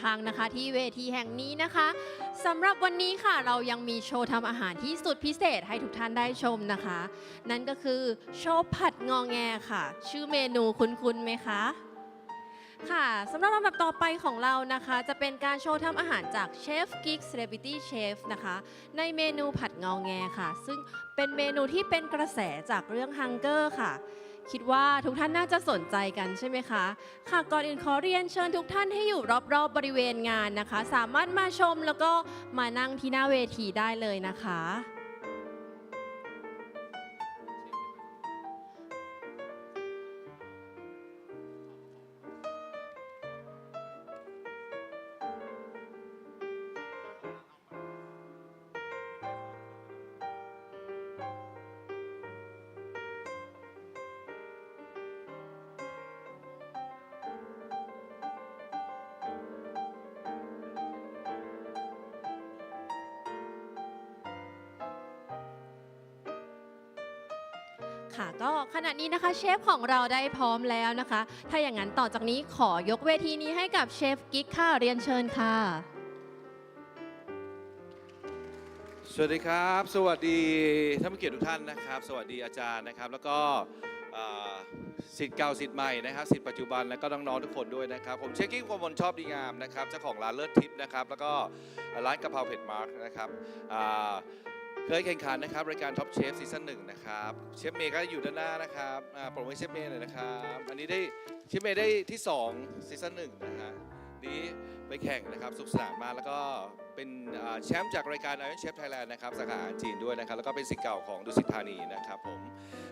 ครั้งนะคะ ที่เวทีแห่งนี้นะคะสำหรับวันนี้ค่ะเรายังมีโชว์ทำอาหารที่สุดพิเศษให้ทุกท่านได้ชมนะคะ นั่นก็คือโชว์ผัดงองแงค่ะ ชื่อเมนูคุ้นๆไหมคะค่ะสำหรับลำดับต่อไปของเรานะคะ จะเป็นการโชว์ทำอาหารจากเชฟกิ๊ก Celebrity Chef นะคะ ในเมนูผัดงองแงค่ะ ซึ่งเป็นเมนูที่เป็นกระแสจากเรื่อง Hunger ค่ะ คิดว่าทุกท่านน่าจะสนใจกันใช่ไหมคะ ค่ะก่อนอื่นขอเรียนเชิญทุกท่านให้อยู่รอบๆบริเวณงานนะคะ สามารถมาชมแล้วก็มานั่งที่หน้าเวทีได้เลยนะคะ ค่ะก็ขณะนี้นะคะเชฟของเราได้พร้อมแล้วนะคะ ถ้าอย่างนั้นต่อจากนี้ขอยกเวทีนี้ให้กับเชฟกิ๊กค่ะเรียนเชิญค่ะ สวัสดีครับ สวัสดีท่านผู้เกียรติทุกท่านนะครับ สวัสดีอาจารย์นะครับ แล้วก็สิทธิ์เก่าสิทธิ์ใหม่นะครับสิทธิ์ปัจจุบันและก็น้องๆทุกคนด้วยนะครับ ผมเชคกิ้งความมนชอบดีงามนะครับเจ้าของร้านเลิศทิพย์นะครับแล้วก็ร้านกะเพราเผ็ดมาร์กนะครับ เคยแข่งขันนะครับรายการท็อปเชฟซีซั่นหนึ่งนะครับเชฟเมย์ก็อยู่ด้านหน้านะครับอ่าโปรโมทเชฟเมย์หน่อยนะครับอันนี้ได้เชฟเมย์ได้ที่2ซีซั่นหนึ่งนะฮะนี้ไปแข่งนะครับสุขสนานมากแล้วก็เป็นอ่าแชมป์จากรายการ Iron Chef Thailand นะครับสาขาอาหารจีนด้วยนะครับแล้วก็เป็นสิทธิ์เก่าของดุสิตธานีนะครับผม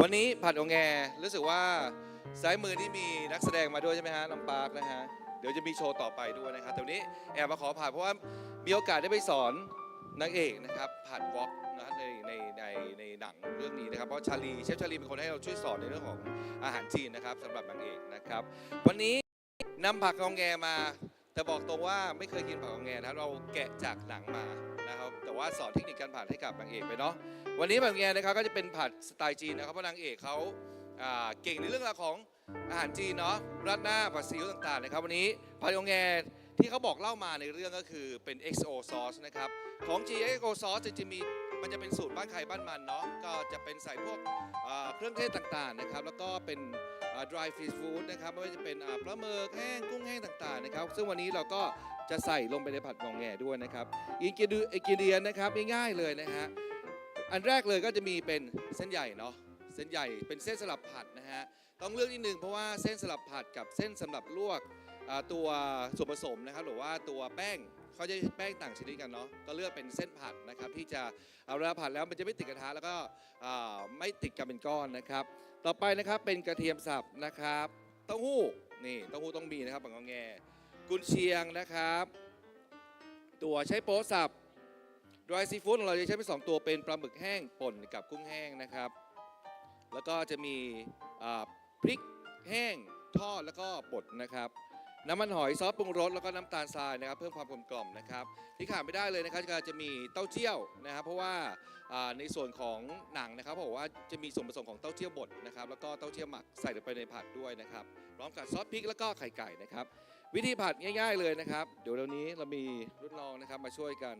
วันนี้ผัดองแงรู้สึกว่าซ้ายมือที่มีนักแสดงมาด้วยใช่ไหมฮะน้องปาร์คนะฮะเดี๋ยวจะมีโชว์ต่อไปด้วยนะครับแต่วันนี้แอบมาขอผ่านเพราะว่ามีโอกาสได้ไปสอน นางเอกนะครับผ่านวอล์กนะในในในในหนังเรื่องนี้นะครับ เพราะชาลีเชฟชาลีเป็นคนให้เราช่วยสอนในเรื่องของอาหารจีนนะครับสำหรับนางเอกนะครับ วันนี้นำผักองแงมา แต่บอกตรงว่าไม่เคยกินผักกองแงนะครับเราแกะจากหนังมานะครับแต่ว่าสอนเทคนิคการผัดให้กับนางเอกไปเนาะวันนี้ผักกองแงนะครับก็จะเป็นผัดสไตล์จีนนะครับเพราะนางเอกเขาเก่งในเรื่องราวของอาหารจีนเนาะราดหน้าผัดซีอิ๊วต่างๆนะครับ วันนี้ผัดกองแงที่เขาบอกเล่ามาในเรื่องก็คือเป็น XO sauce นะครับ ของ G XO sauce จะมีมันจะเป็นสูตรบ้านใครบ้านมันเนาะก็จะเป็นใส่พวกอ่าเครื่องเทศต่างๆนะครับแล้วก็เป็นอ่า dry fish food นะครับไม่ว่าจะเป็นอ่าปลาหมึกแห้งกุ้งแห้งต่างๆนะครับซึ่งวันนี้เราก็จะใส่ลงไปในผัดงองแงด้วยนะครับอินกิเอินกิเดียนนะครับง่ายๆเลยนะฮะอันแรกเลยก็จะมีเป็นเส้นใหญ่เนาะเส้นใหญ่เป็นเส้นสลับผัดนะฮะต้องเลือกนิดนึงเพราะว่าเส้นสลับผัดกับเส้นสำหรับลวกอ่าตัวส่วนผสมนะครับหรือว่าตัวแป้ง เขาจะแป้งต่างชนิดกันเนาะก็เลือกเป็นเส้นผัดนะครับ ที่จะเอาเวลาผัดแล้วมันจะไม่ติดกระทะแล้วก็ไม่ติดกันเป็นก้อนนะครับ ต่อไปนะครับเป็นกระเทียมสับนะครับเต้าหู้นี่เต้าหู้ต้องมีนะครับปังงองแงกุนเชียงนะครับ ตัวใช้โป๊สับ dry seafood ของเราจะใช้เป็นสองตัวเป็นปลาหมึกแห้งป่นกับกุ้งแห้งนะครับ แล้วก็จะมีพริกแห้งทอดแล้วก็บดนะครับ น้ำมันหอยซอสปรุงรสแล้วก็น้ำตาลทรายนะครับเพิ่มความกลมกล่อมนะครับที่ขาดไม่ได้เลยนะครับก็จะมีเต้าเจี้ยวนะครับ เพราะว่าอ่าในส่วนของหนังนะครับบอกว่าจะมีส่วนผสมของเต้าเจี้ยวบดนะครับแล้วก็เต้าเจี้ยวหมักใส่ลงไปในผัดด้วยนะครับพร้อมกับซอสพริกแล้วก็ไข่ไก่นะครับ วิธีผัดง่าย ๆเลยนะครับ เดี๋ยวเดี๋ยวนี้เรามีรุ่นน้องนะครับมาช่วยกัน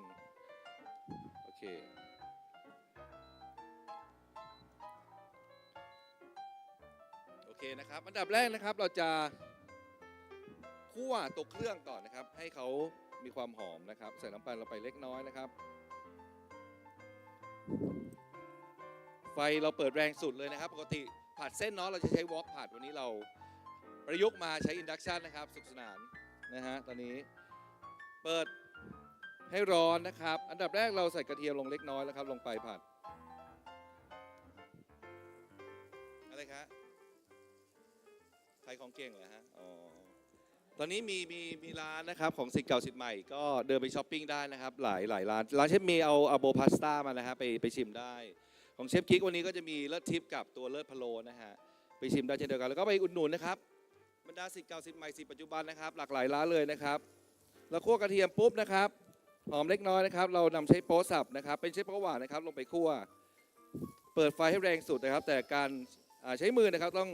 โอเคโอเคนะครับอันดับแรกนะครับเราจะ คั่วตัวเครื่องก่อนนะครับ ให้เขามีความหอมนะครับ ใส่น้ำปลาลงไปเล็กน้อยนะครับ ไฟเราเปิดแรงสุดเลยนะครับ ปกติผัดเส้นเนาะเราจะใช้วอล์กผัดวันนี้เราประยุกต์มาใช้อินดักชันนะครับ สุขสนานนะฮะตอนนี้เปิดให้ร้อนนะครับ อันดับแรกเราใส่กระเทียมลงเล็กน้อยแล้วครับ ลงไปผัด อะไรครับขายของเก่งเหรอฮะ อ๋อ ตอนนี้มีมีมีร้านนะครับของสิทธิ์เก่าสิทธิ์ใหม่ก็เดินไปช้อปปิ้งได้นะครับ หลายหลายร้านร้านเชฟเมย์เอาอาโบพาสต้ามานะฮะไปไปชิมได้ ของเชฟกิ๊กวันนี้ก็จะมีเลิศทิปกับตัวเลิศพะโลนะฮะไปชิมได้เช่นเดียวกันแล้วก็ไปอุดหนุนนะครับบรรดาสิทธิ์เก่าสิทธิ์ใหม่สิทธิ์ปัจจุบันนะครับหลากหลายร้านเลยนะครับแล้วคั่วกระเทียมปุ๊บนะครับหอมเล็กน้อยนะครับ เรานำใช้โป๊สับนะครับ เป็นใช้โป๊หวานนะครับลงไปคั่ว เปิดไฟให้แรงสุดนะครับ แต่การใช้มือนะครับต้อง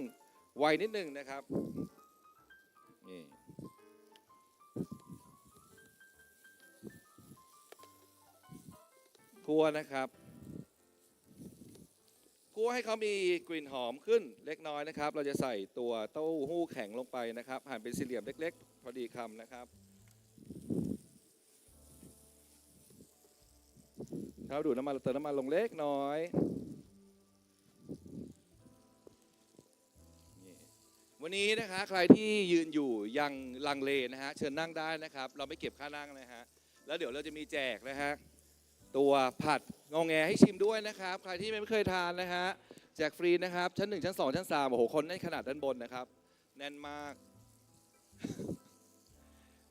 ไวนิดนึงนะครับนี่ คั่วนะครับคั่วให้เขามีกลิ่นหอมขึ้นเล็กน้อยนะครับ เราจะใส่ตัวเต้าหู้แข็งลงไปนะครับ หั่นเป็นสี่เหลี่ยมเล็ก ๆ พอดีคำนะครับครับดูดน้ำมันเติมน้ำมันลงเล็กน้อยวันนี้นะคะใครที่ยืนอยู่ยังลังเลนะฮะเชิญนั่งได้นะครับ เราไม่เก็บค่านั่งนะฮะแล้วเดี๋ยวเราจะมีแจกนะฮะ ตัวผัดงองแงให้ชิมด้วยนะครับ ใครที่ไม่เคยทานนะฮะแจกฟรีนะครับ ชั้น 1 ชั้น 2 ชั้น 3 โอ้โห คนแน่นขนาดด้านบนนะครับ แน่นมาก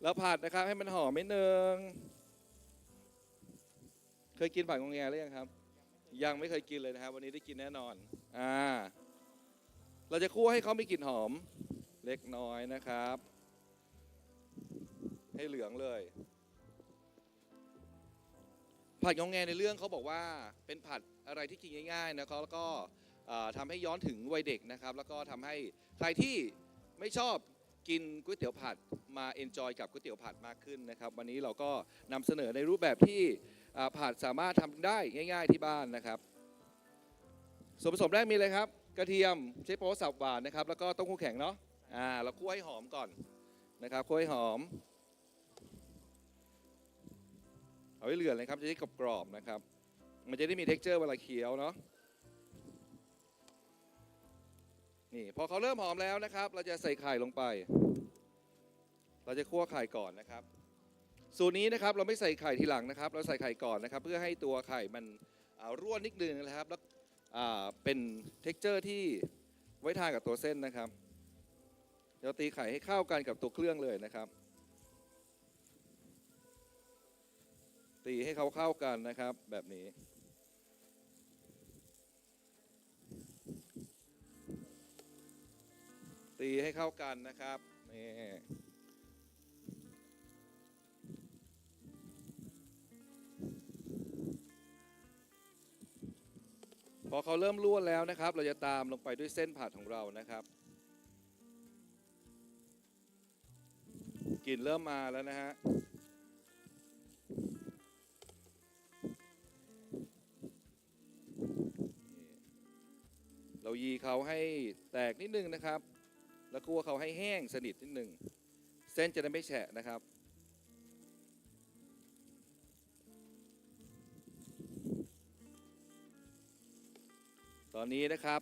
แล้วผัดนะครับ ให้มันหอมนิดนึง เคยกินผัดงองแงหรือยังครับ ยังไม่เคยกินเลยนะครับ วันนี้ได้กินแน่นอนอ่าเราจะคั่วให้เขามีกลิ่นหอมเล็กน้อยนะครับ ให้เหลืองเลย ผัดงองแงในเรื่องเขาบอกว่าเป็นผัดอะไรที่กินง่ายๆนะครับแล้วก็เอ่อทำให้ย้อนถึงวัยเด็กนะครับ แล้วก็ทำให้ใครที่ไม่ชอบกินก๋วยเตี๋ยวผัดมาเอนจอยกับก๋วยเตี๋ยวผัดมากขึ้นนะครับ วันนี้เราก็นำเสนอในรูปแบบที่อ่าผัดสามารถทำได้ง่าย ๆที่บ้านนะครับ ส่วนผสมแรกมีเลยครับ กระเทียมเชฟโป๊สับหวานนะครับ แล้วก็เต้าหู้แข็งเนาะอ่าเราคั่วให้หอมก่อนนะครับคั่วให้หอม เอาไว้เหลือนเลยครับจะได้กรอบๆนะครับ มันจะได้มี t e x t อร์เวลาเคี้ยวเนาะนี่พอเขาเริ่มหอมแล้วนะครับ เราจะใส่ไข่ลงไป เราจะคั่วไข่ก่อนนะครับ สูตรนี้นะครับเราไม่ใส่ไข่ทีหลังนะครับ เราใส่ไข่ก่อนนะครับ เพื่อให้ตัวไข่มันร่วนนิดนึงนะครับ แล้วเป็น t e x t อร์ที่ไว้ทานกับตัวเส้นนะครับเราตีไข่ให้เข้ากันกับตัวเครื่องเลยนะครับ ตีให้เขาเข้ากันนะครับ แบบนี้ ตีให้เข้ากันนะครับนี่พอเขาเริ่มร่วนแล้วนะครับ เราจะตามลงไปด้วยเส้นผัดของเรานะครับกลิ่นเริ่มมาแล้วนะฮะ เรายีเขาให้แตกนิดนึงนะครับ แล้วคั่วเขาให้แห้งสนิทนิดนึง เส้นจะได้ไม่แฉะนะครับ ตอนนี้นะครับ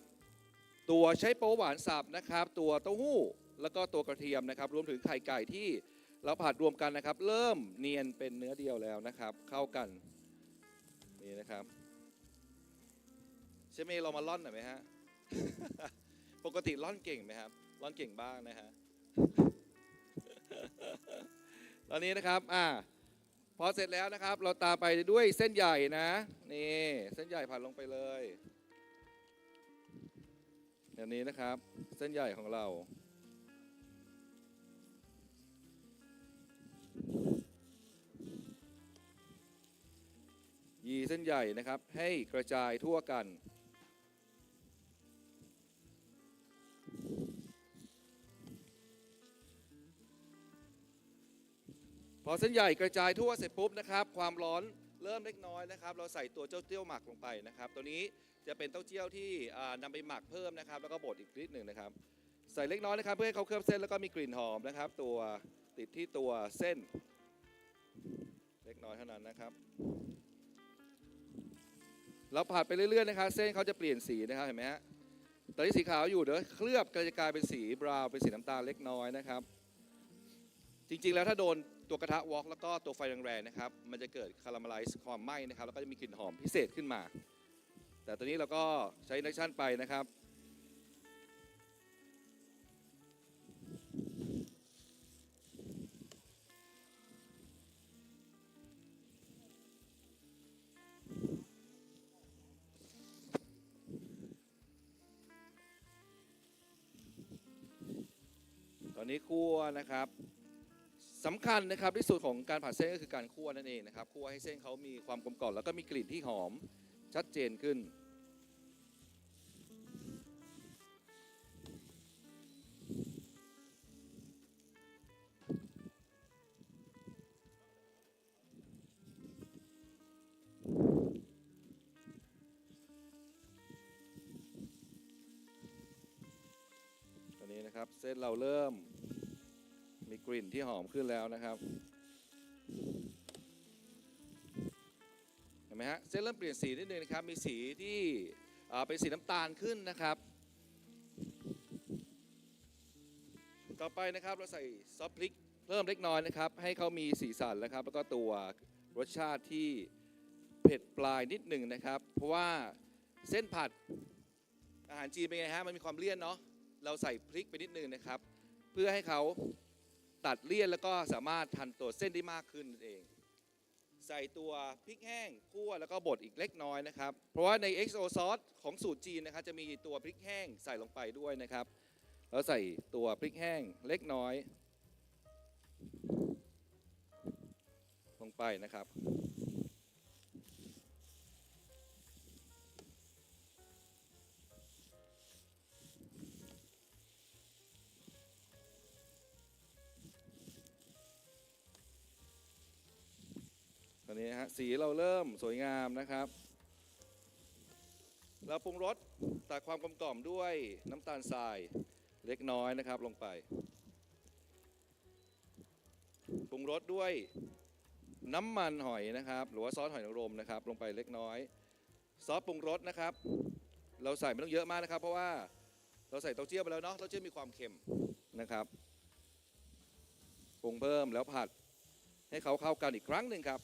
ตัวใช้โป๊หวานสับนะครับ ตัวเต้าหู้แล้วก็ตัวกระเทียมนะครับ รวมถึงไข่ไก่ที่เราผัดรวมกันนะครับ เริ่มเนียนเป็นเนื้อเดียวแล้วนะครับ เข้ากันนี่นะครับใช่ไหมเรามาล่อนหน่อยไหมฮะ ปกติล่อนเก่งไหมครับล่อนเก่งบ้างนะฮะตอนนี้นะครับอ่าพอเสร็จแล้วนะครับ เราตามไปด้วยเส้นใหญ่นะนี่เส้นใหญ่ผัดลงไปเลยอย่างนี้นะครับ เส้นใหญ่ของเรายีเส้นใหญ่นะครับ ให้กระจายทั่วกัน พอเส้นใหญ่กระจายทั่วเสร็จปุ๊บนะครับความร้อนเริ่มเล็กน้อยนะครับ เราใส่ตัวเจ้าเจี้ยวหมักลงไปนะครับ ตัวนี้จะเป็นเต้าเจี้ยวที่อ่านำไปหมักเพิ่มนะครับ แล้วก็บดอีกนิดหนึ่งนะครับ ใส่เล็กน้อยนะครับ เพื่อให้เขาเคลือบเส้นแล้วก็มีกลิ่นหอมนะครับ ตัวติดที่ตัวเส้น เล็กน้อยเท่านั้นนะครับ เราผัดไปเรื่อยๆนะครับ เส้นเขาจะเปลี่ยนสีนะครับเห็นไหมฮะตอนนี้สีขาวอยู่เดี๋ยวเคลือบก็จะกลายเป็นสีบราวน์เป็นสีน้ำตาลเล็กน้อยนะครับ จริงๆแล้วถ้าโดน ตัวกระทะวอล์กแล้วก็ตัวไฟแรงๆนะครับ มันจะเกิดคาราเมลไลซ์ความไหม้นะครับ แล้วก็จะมีกลิ่นหอมพิเศษขึ้นมา แต่ตอนนี้เราก็ใช้นักชันไปนะครับ ตอนนี้คั่วนะครับ สำคัญนะครับที่สุดของการผัดเส้นก็คือการคั่วนั่นเองนะครับคั่วให้เส้นเขามีความกลมกล่อมแล้วก็มีกลิ่นที่หอมชัดเจนขึ้น ตอนนี้นะครับเส้นเราเริ่ม กลิ่นที่หอมขึ้นแล้วนะครับเห็นไหมฮะเส้นเริ่มเปลี่ยนสีนิดนึงนะครับมีสีที่เป็นสีน้ำตาลขึ้นนะครับ ต่อไปนะครับเราใส่ซอสพริกเพิ่มเล็กน้อยนะครับ ให้เขามีสีสันนะครับ แล้วก็ตัวรสชาติที่เผ็ดปลายนิดหนึ่งนะครับ เพราะว่าเส้นผัดอาหารจีนเป็นไงฮะมันมีความเลี่ยนเนาะเราใส่พริกไปนิดหนึงนะครับ เพื่อให้เขา ตัดเลี่ยนแล้วก็สามารถทันตัวเส้นได้มากขึ้นนั่นเอง ใส่ตัวพริกแห้งคั่วแล้วก็บดอีกเล็กน้อยนะครับ เพราะว่าใน XO sauce ของสูตรจีนนะครับจะมีตัวพริกแห้งใส่ลงไปด้วยนะครับแล้วใส่ตัวพริกแห้งเล็กน้อย ลงไปนะครับ อนนี้ฮะสีเราเริ่มสวยงามนะครับ เราปรุงรสตักความกลมกล่อมด้วยน้ำตาลทรายเล็กน้อยนะครับลงไป ปรุงรสด้วยน้ำมันหอยนะครับ หรือว่าซอสหอยนางรมนะครับ ลงไปเล็กน้อย ซอสปรุงรสนะครับ เราใส่ไม่ต้องเยอะมากนะครับ เพราะว่าเราใส่เต้าเจี้ยวไปแล้วเนาะเต้าเจี้ยวมีความเค็มนะครับปรุงเพิ่มแล้วผัดให้เขาเข้ากันอีกครั้งหนึ่งครับ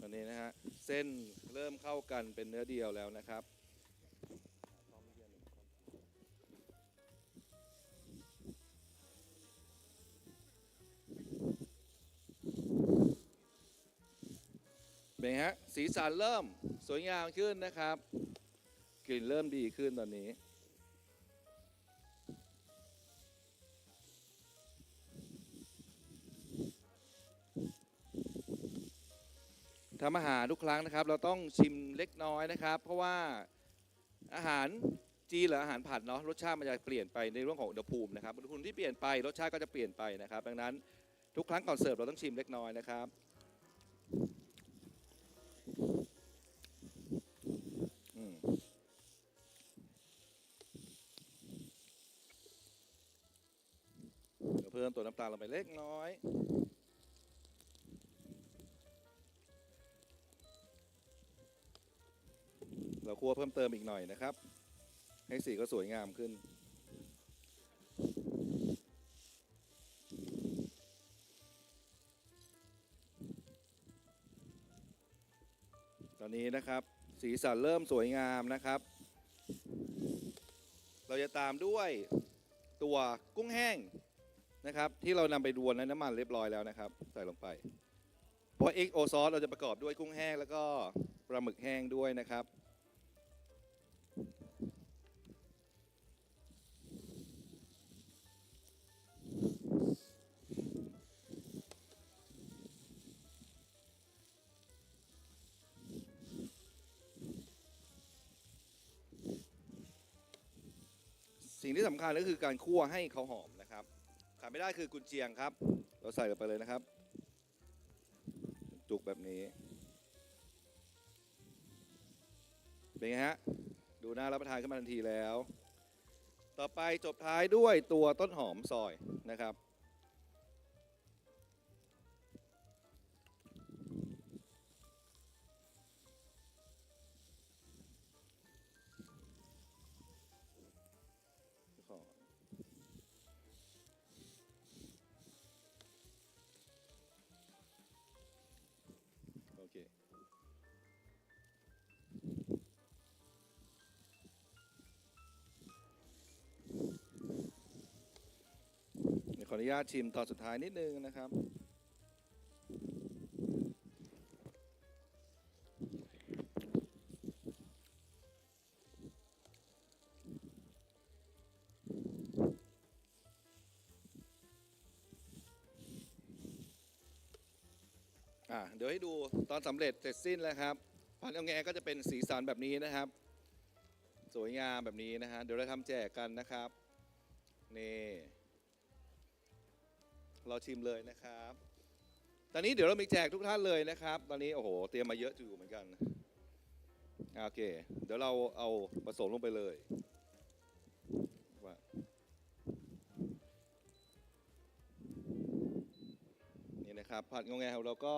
ตอนนี้นะฮะเส้นเริ่มเข้ากันเป็นเนื้อเดียวแล้วนะครับ เป็นไงฮะสีสันเริ่มสวยงามขึ้นนะครับ กลิ่นเริ่มดีขึ้นตอนนี้ ทำอาหารทุกครั้งนะครับ เราต้องชิมเล็กน้อยนะครับ เพราะว่าอาหารจีหรืออาหารผัดเนาะรสชาติมันจะเปลี่ยนไปในเรื่องของอุณหภูมินะครับอุณหภูมิที่เปลี่ยนไปรสชาติก็จะเปลี่ยนไปนะครับ ดังนั้นทุกครั้งก่อนเสิร์ฟเราต้องชิมเล็กน้อยนะครับเดี๋ยวเพิ่มตัวน้ำตาลลงไปเล็กน้อย เราคั่วเพิ่มเติมอีกหน่อยนะครับ ให้สีก็สวยงามขึ้น ตอนนี้นะครับ สีสันเริ่มสวยงามนะครับ เราจะตามด้วยตัวกุ้งแห้งนะครับ ที่เรานำไปรวนในน้ำมันเรียบร้อยแล้วนะครับ ใส่ลงไปเพราะ XO ซอสเราจะประกอบด้วยกุ้งแห้งแล้วก็ปลาหมึกแห้งด้วยนะครับ สิ่งที่สำคัญก็คือการคั่วให้เขาหอมนะครับขาดไม่ได้คือกุนเชียงครับ เราใส่ลงไปเลยนะครับ จุกแบบนี้ เป็นไงฮะ ดูน่ารับประทานขึ้นมาทันทีแล้ว ต่อไปจบท้ายด้วยตัวต้นหอมซอยนะครับ ขออนุญาตชิมตอนสุดท้ายนิดนึงนะครับ อะเดี๋ยวให้ดูตอนสำเร็จเสร็จสิ้นแล้วครับพันเอาแงก็จะเป็นสีสันแบบนี้นะครับ สวยงามแบบนี้นะฮะเดี๋ยวเราทำแจกกันนะครับนี่ ราชิมเลยนะครับ ตอนนี้เดี๋ยวเรามีแจกทุกท่านเลยนะครับ ตอนนี้โอ้โห เตรียมมาเยอะอยู่เหมือนกัน โอเค เดี๋ยวเราเอาผสมลงไปเลยว่านี่นะครับผัดงงแงของเราก็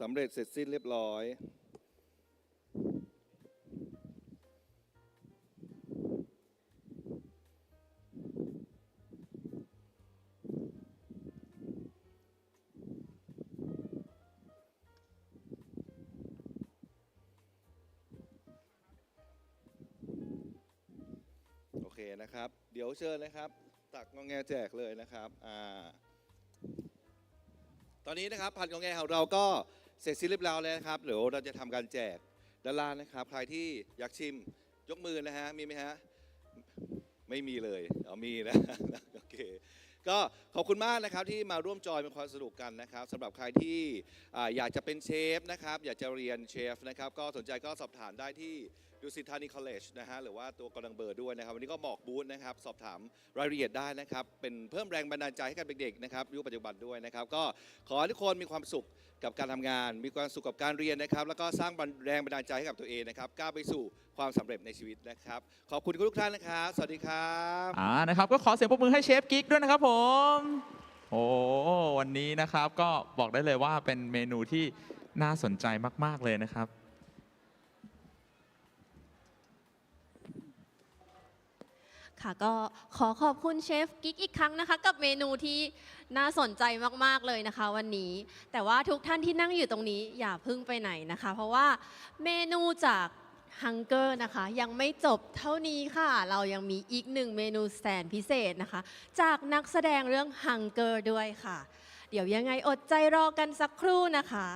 สำเร็จเสร็จสิ้นเรียบร้อย เชิญนะครับ ตักงองแงแจกเลยนะครับอ่าตอนนี้นะครับผัดงองแงของเราก็เสร็จสิ้นเรียบร้อยแล้วนะครับเดี๋ยวเราจะทำการแจกด้านล่างนะครับ ใครที่อยากชิมยกมือนะฮะมีไหมฮะไม่มีเลยเอามีนะโอเคก็ขอบคุณมากนะครับที่มาร่วมจอยเป็นความสนุกกันนะครับสำหรับใครที่อยากจะเป็นเชฟนะครับ อยากจะเรียนเชฟนะครับ ก็สนใจก็สอบถามได้ที่ ดูสิทธานีคอลเลจนะฮะหรือว่าตัวกำลังเบอร์ด้วยนะครับวันนี้ก็บอกบูธนะครับสอบถามรายละเอียดได้นะครับเป็นเพิ่มแรงบันดาลใจให้กับเด็กๆนะครับยุคปัจจุบันด้วยนะครับก็ขอให้ทุกคนมีความสุขกับการทำงาน มีความสุขกับการเรียนนะครับแล้วก็สร้างแรงบันดาลใจให้กับตัวเองนะครับก้าวไปสู่ความสำเร็จในชีวิตนะครับขอบคุณทุกท่านนะครับสวัสดีครับอ่านะครับก็ขอเสียงปรบมือให้เชฟกิ๊กด้วยนะครับผมโอ้วันนี้นะครับก็บอกได้เลยว่าเป็นเมนูที่น่าสนใจมาก ๆ เลยนะครับ ค่ะ ก็ขอขอบคุณเชฟกิ๊กอีกครั้งนะคะ กับเมนูที่น่าสนใจมาก ๆ เลยนะคะ วันนี้ แต่ว่าทุกท่านที่นั่งอยู่ตรงนี้อย่าเพึ่งไปไหนนะคะ เพราะว่าเมนูจากฮังเกอร์นะคะ ยังไม่จบเท่านี้ค่ะ เรายังมีอีกหนึ่งเมนูแสนพิเศษนะคะ จากนักแสดงเรื่องฮังเกอร์ด้วยค่ะ เดี๋ยวยังไงอดใจรอกันสักครู่นะคะ